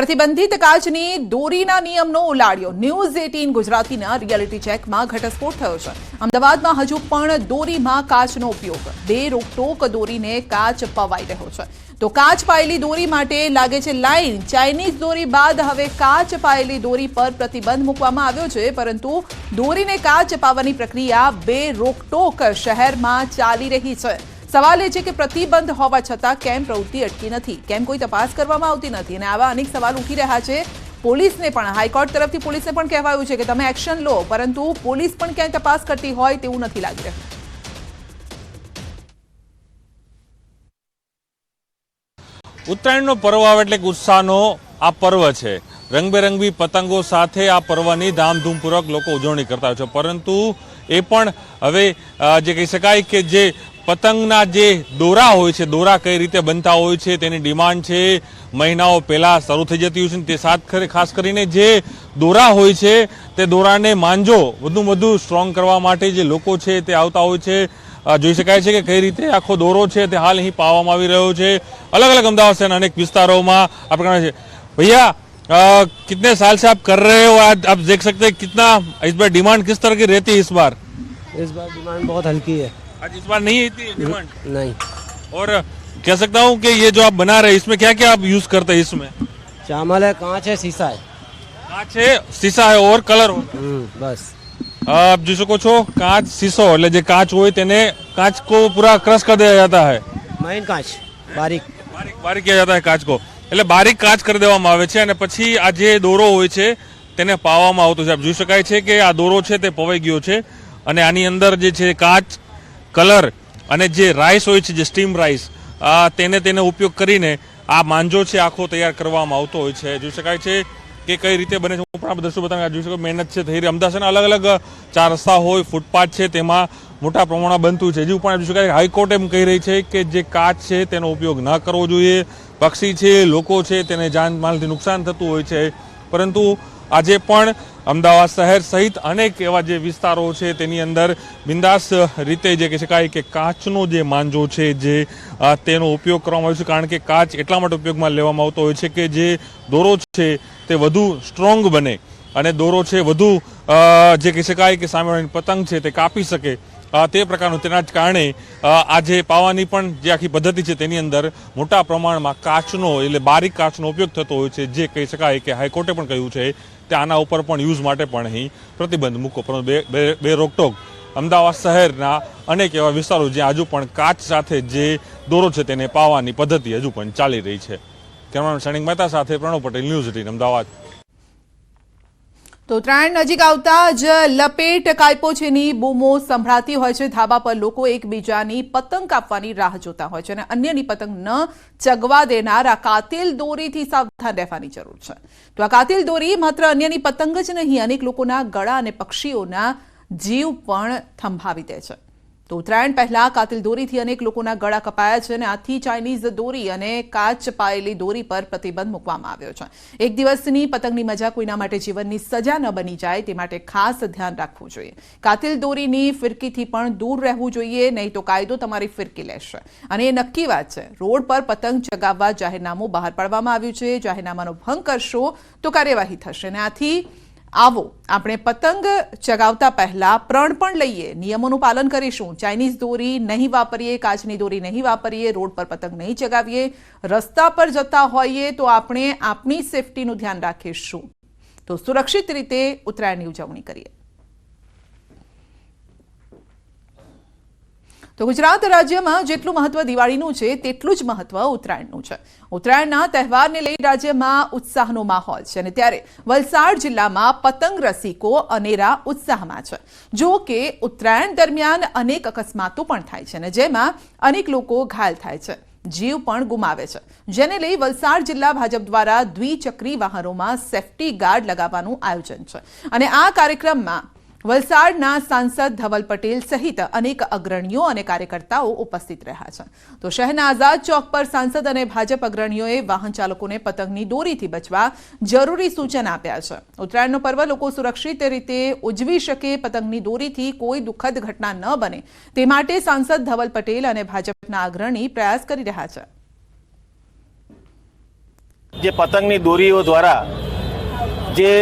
પ્રતિબંધિત કાચની દોરીના નિયમનો ઉલાડ્યો ન્યૂઝ એટીન ગુજરાતીના રિયાલિટી ચેકમાં ઘટસ્ફોટ થયો છે. અમદાવાદમાં હજુ પણ દોરીમાં કાચનો ઉપયોગ. બે રોકટોક દોરીને કાચ પવાઈ રહ્યો છે. તો કાચ પાયેલી દોરી માટે લાગે છે લાઈન. ચાઇનીઝ દોરી બાદ હવે કાચ પાયેલી દોરી પર પ્રતિબંધ મૂકવામાં આવ્યો છે. પરંતુ દોરીને કાચ પાવાની પ્રક્રિયા બે રોકટોક શહેરમાં ચાલી રહી છે. સવાલ એ છે કે પ્રતિબંધ હોવા છતાં કેમ પ્રવૃત્તિ અટકી નથી? કેમ કોઈ તપાસ કરવામાં આવતી નથી? અને આવા અનેક સવાલ ઉઠી રહ્યા છે. પોલીસને પણ, હાઈકોર્ટ તરફથી પોલીસને પણ કહેવાયું છે કે તમે એક્શન લો, પરંતુ પોલીસ પણ ક્યાંય તપાસ કરતી હોય તેવું નથી લાગી રહ્યું ઉત્તરાયણનો પર્વ આવે એટલે ઉત્સાહનો આ પર્વ છે. રંગબેરંગી પતંગો સાથે આ પર્વની ધામધૂમપૂર્વક લોકો ઉજવણી કરતા હોય છે. પરંતુ એ પણ હવે જે કહી શકાય કે જે પતંગના જે દોરા હોય છે દોરા કઈ રીતે બનતા હોય છે તેની ડિમાન્ડ છે મહિનાઓ પહેલા શરૂ થઈ જતી હોય છે તે સાથ ખરે- ખાસ કરીને જે દોરા હોય છે તે દોરાને માંજો વધુ વધુ સ્ટ્રોંગ કરવા માટે જે લોકો છે તે આવતા હોય છે અ, જોઈ શકાય છે કે કઈ રીતે આખો દોરો છે તે હાલ અહીં પાવામાં આવી રહ્યો છે अलग अलग अहमदाबाद शहर अनेक विस्तारों में आप प्रकार से भैया अ, कितने साल से आप कर रहे हो आज आप देख सकते हैं कितना इस बार डिमांड किस तरह की रहती है इस बार इस बार डिमांड बहुत हल्की है आज इस बार नहीं थी डिमांड नहीं और कह सकता हूँ कि ये जो आप बना रहे हैं इसमें क्या क्या आप यूज करते हैं इसमें चावल है कांच है शीशा है कांच है शीशा है और कलर होगा हम्म, बस आप જોઈ શકો છો કાચ શીશો એટલે જે કાચ હોય તેને કાચ को पूरा क्रश कर दिया जाता है महीन कांच बारीक બારીક બારીક કિયા જાતા હે કાચ કો એટલે બારીક કાચ કરી દેવામાં આવે છે અને પછી આ જે દોરો હોય છે તેને પાવામાં આવતો છે આપ જોઈ શકાય છે કે આ દોરો છે તે પવાઈ ગયો છે અને આની અંદર જે છે કાચ કલર અને જે રાઈસ હોય છે, જે સ્ટીમ રાઈસ તેને તેને ઉપયોગ કરીને આ માંજો છે આખો તૈયાર કરવામાં આવતો હોય છે. જોઈ શકાય છે કે કઈ રીતે બને છે, હું પણ દ્રશ્યો બતાવી જોઈ શકો મહેનત છે થઈ રહી અમદાવાદના અલગ અલગ ચાર રસ્તા હોય, ફૂટપાથ છે, તેમાં મોટા પ્રમાણમાં બનતું છે. હજુ પણ જોઈ શકાય હાઈકોર્ટ એમ કહી રહી છે કે જે કાચ છે, તેનો ઉપયોગ ન કરવો જોઈએ. પક્ષી છે, લોકો છે, તેને જાનમાલથી નુકસાન થતું હોય છે. પરંતુ આજે પણ અમદાવાદ શહેર સહિત અનેક એવા જે વિસ્તારો છે, તેની અંદર બિંદાસ રીતે જે કહી શકાય કે કાચનો જે માંજો છે, જે તેનો ઉપયોગ કરવામાં આવ્યો છે. કારણ કે કાચ એટલા માટે ઉપયોગમાં લેવામાં આવતો હોય છે કે જે દોરો છે તે વધુ સ્ટ્રોંગ બને અને દોરો છે વધુ જે કહી શકાય કે સામેવાળાની પતંગ છે તે કાપી શકે તે પ્રકારનું તેના જ કારણે આજે પાવાની પણ જે આખી પદ્ધતિ છે તેની અંદર મોટા પ્રમાણમાં કાચનો એટલે બારીક કાચનો ઉપયોગ થતો હોય છે. જે કહી શકાય કે હાઈકોર્ટે પણ કહ્યું છે તે આના ઉપર પણ યુઝ માટે પણ અહીં પ્રતિબંધ મૂકો પરંતુ બે બે- રોકટોક. અમદાવાદ શહેરના અનેક એવા વિસ્તારો જ્યાં હજુ પણ કાચ સાથે જે દોરો છે તેને પાવાની પદ્ધતિ હજુ પણ ચાલી રહી છે. કેમેરામેન સૈનિક મહેતા સાથે પ્રણવ પટેલ ન્યૂઝ એટીન અમદાવાદ. તો ઉત્તરાયણ નજીક આવતા જ લપેટ કાયપો છેની બૂમો સંભળાતી હોય છે. ધાબા પર લોકો એકબીજાની પતંગ કાપવાની રાહ જોતા હોય છે અને અન્યની પતંગ ન ચગવા દેનાર આ કાતિલ દોરીથી સાવધાન રહેવાની જરૂર છે. તો આ કાતિલ દોરી માત્ર અન્યની પતંગ જ નહીં, અનેક લોકોના ગળા અને પક્ષીઓના જીવ પણ થંભાવી દે છે. તો ઉત્તરાયણ પહેલા કાતિલ દોરીથી અનેક લોકોના ગળા કપાયા છે અને આથી ચાઇનીઝ દોરી અને કાચ પાયેલી દોરી પર પ્રતિબંધ મૂકવામાં આવ્યો છે. એક દિવસની પતંગની મજા કોઈના માટે જીવનની સજા ન બની જાય તે માટે ખાસ ધ્યાન રાખવું જોઈએ. કાતિલ દોરીની ફિરકીથી પણ દૂર રહેવું જોઈએ, નહીં તો કાયદો તમારી ફિરકી લેશે. અને એ નક્કી વાત છે, રોડ પર પતંગ ચગાવવા જાહેરનામું બહાર પાડવામાં આવ્યું છે, જાહેરનામાનો ભંગ કરશો તો કાર્યવાહી થશે. અને આથી આવો, આપણે પતંગ ચગાવતા પહેલા પ્રણ પણ લઈએ, નિયમોનું પાલન કરીશું. ચાઇનીઝ દોરી નહીં વાપરીએ, કાચની દોરી નહીં વાપરીએ, રોડ પર પતંગ નહીં ચગાવીએ, રસ્તા પર જતા હોઈએ તો આપણે આપણી સેફટીનું ધ્યાન રાખીશું. તો સુરક્ષિત રીતે ઉત્તરાયણની ઉજવણી કરીએ. તો ગુજરાત રાજ્યમાં જેટલું મહત્વ દિવાળીનું છે, તેટલું જ મહત્વ ઉત્તરાયણનું છે. ઉત્તરાયણના તહેવારને લઈ રાજ્યમાં ઉત્સાહનો માહોલ છે અને ત્યારે વલસાડ જિલ્લામાં પતંગ રસિકો અનેરા ઉત્સાહમાં છે. જો કે ઉત્તરાયણ દરમિયાન અનેક અકસ્માતો પણ થાય છે અને જેમાં અનેક લોકો ઘાયલ થાય છે. જીવ પણ ગુમાવે છે. જેને લઈ વલસાડ જિલ્લા ભાજપ દ્વારા દ્વિચક્રી વાહનોમાં સેફટી ગાર્ડ લગાવવાનું આયોજન છે. અને આ કાર્યક્રમમાં વલસાડના સાંસદ ધવલ પટેલ સહિત અનેક અગ્રણીઓ અને કાર્યકર્તાઓ ઉપસ્થિત રહ્યા છે. તો શહેરના આઝાદ ચોક પર સાંસદ અને ભાજપ અગ્રણીઓએ વાહન ચાલકોને પતંગની દોરીથી બચવા જરૂરી સૂચન આપ્યા છે. ઉત્તરાયણનો પર્વ લોકો સુરક્ષિત રીતે ઉજવી શકે, પતંગની દોરીથી કોઈ દુઃખદ ઘટના ન બને. તે માટે સાંસદ ધવલ પટેલ અને ભાજપના અગ્રણી પ્રયાસ કરી રહ્યા છે. જે પતંગની દોરીઓ દ્વારા જે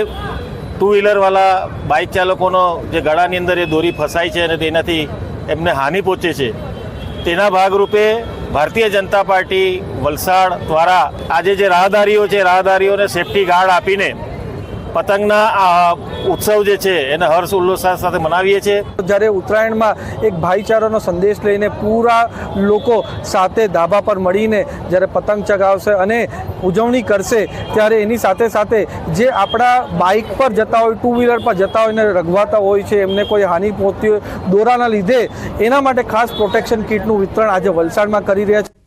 ટુ વ્હીલરવાળા બાઇક ચાલકોનો જે ગળાની અંદર એ દોરી ફસાય છે અને તેનાથી એમને હાનિ પહોંચે છે. તેના ભાગરૂપે ભારતીય જનતા પાર્ટી વલસાડ દ્વારા આજે જે રાહદારીઓ છે, રાહદારીઓને સેફટી ગાર્ડ આપીને પતંગના આ ઉત્સવ જે છે એને હર્ષ ઉલ્લાસ સાથે મનાવીએ છીએ. જ્યારે ઉત્તરાયણમાં એક ભાઈચારાનો સંદેશ લઈને પૂરા લોકો સાથે ધાબા પર મળીને જ્યારે પતંગ ચગાવશે અને ઉજવણી કરશે, ત્યારે એની સાથે સાથે જે આપણા બાઇક પર જતા હોય ટુ વ્હીલર પર જતા હોય ને રગવાતા હોય છે, એમને કોઈ હાનિ પહોંચતી હોય, દોરાના લીધે એના માટે ખાસ પ્રોટેક્શન કીટનું વિતરણ આજે વલસાડમાં કરી રહ્યા છે.